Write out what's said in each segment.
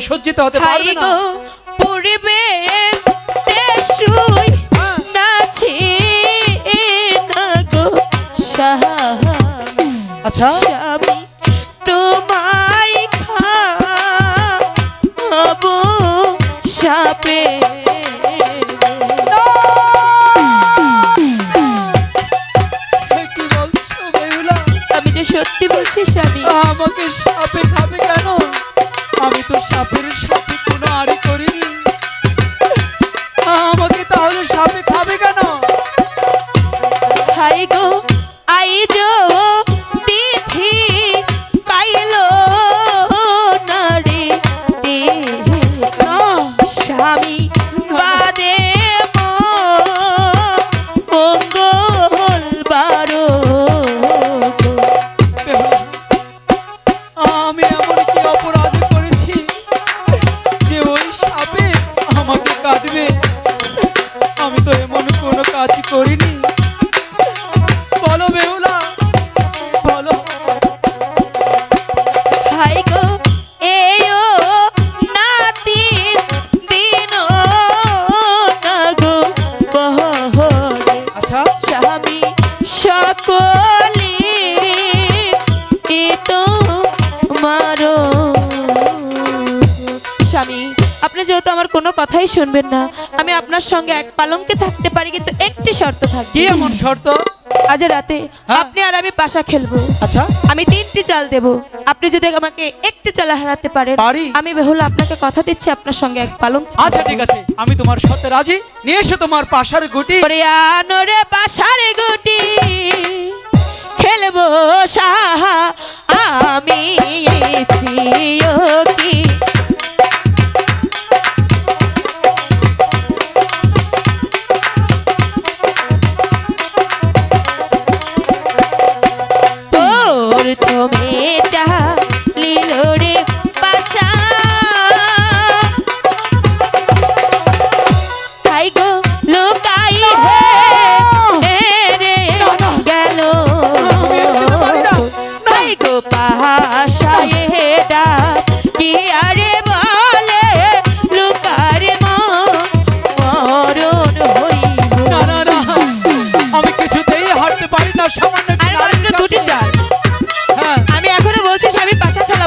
সজ্জিত হতে পারবে না। স্বামী আচ্ছা। তোমায় খাব সাপে। আমি যে সত্যি বলছি স্বামী। আমাকে সাপে খাবে কেন? আমি তো সাপের কথাই শুনবেন না। আমি আপনার সঙ্গে এক পালঙ্কে থাকতে পারি কিন্তু একটি শর্ত কি এমন শর্ত? আজ রাতে হ্যাঁ। আপনি আর আমি পাশা খেলব। আচ্ছা। আমি তিনটি চাল দেব। আপনি যদি আমাকে একটি চাল হারাতে পারেন আমি বেহুল আপনাকে কথা দিচ্ছি আপনার সঙ্গে এক পালঙ্ক। আচ্ছা ঠিক আছে। আমি তোমার শর্তে রাজি। নিয়ে এসো তোমার পাশার গুটি। আনোরে বাসার গুটি খেলব সাহা আমি প্রিয়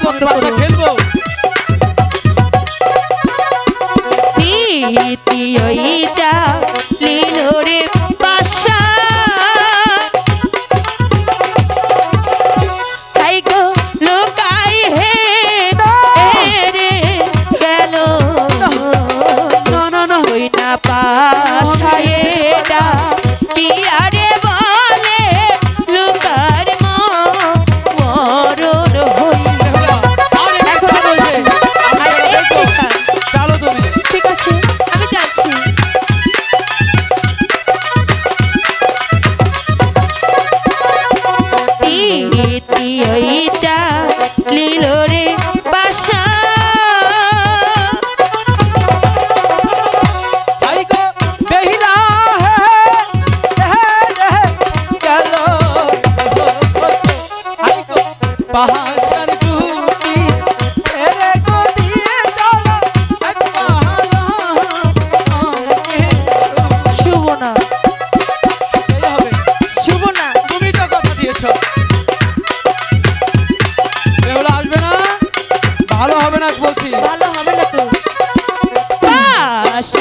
বন্ধ করুন খেলব প্রীতি ওই যা লীলরে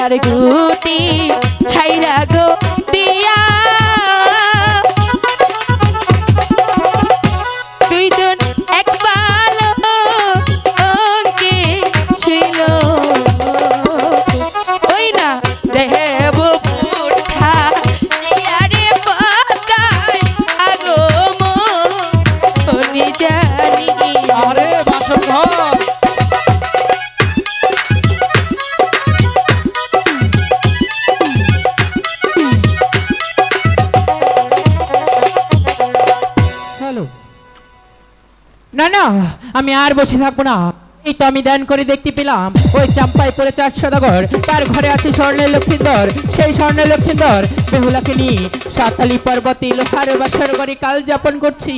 বাসার গুটি ছাইরা গো না, আমি আর বসে থাকব না। এই তো আমি দান করে দেখতে পেলাম, ওই চাম্পাই পড়ে চার সদাগর। তার ঘরে আছে স্বর্ণের লক্ষ্মীন্দর সেই স্বর্ণের লক্ষ্মীন্দর বেহুলাকে নিয়ে সাতালি পর্বতে লোহার বাসর করে কাল যাপন করছি।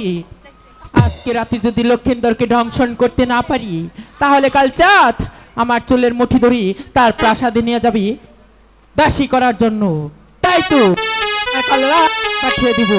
আজকে রাতে যদি লক্ষ্মীন্দরকে ধ্বংসন করতে না পারি, তাহলে কাল চাঁদ আমার চুলের মুঠি ধরি, তার প্রাসাদে নিয়ে যাবি দাসী করার জন্য। তাই তো, কাল রাত পাঠিয়ে দিব।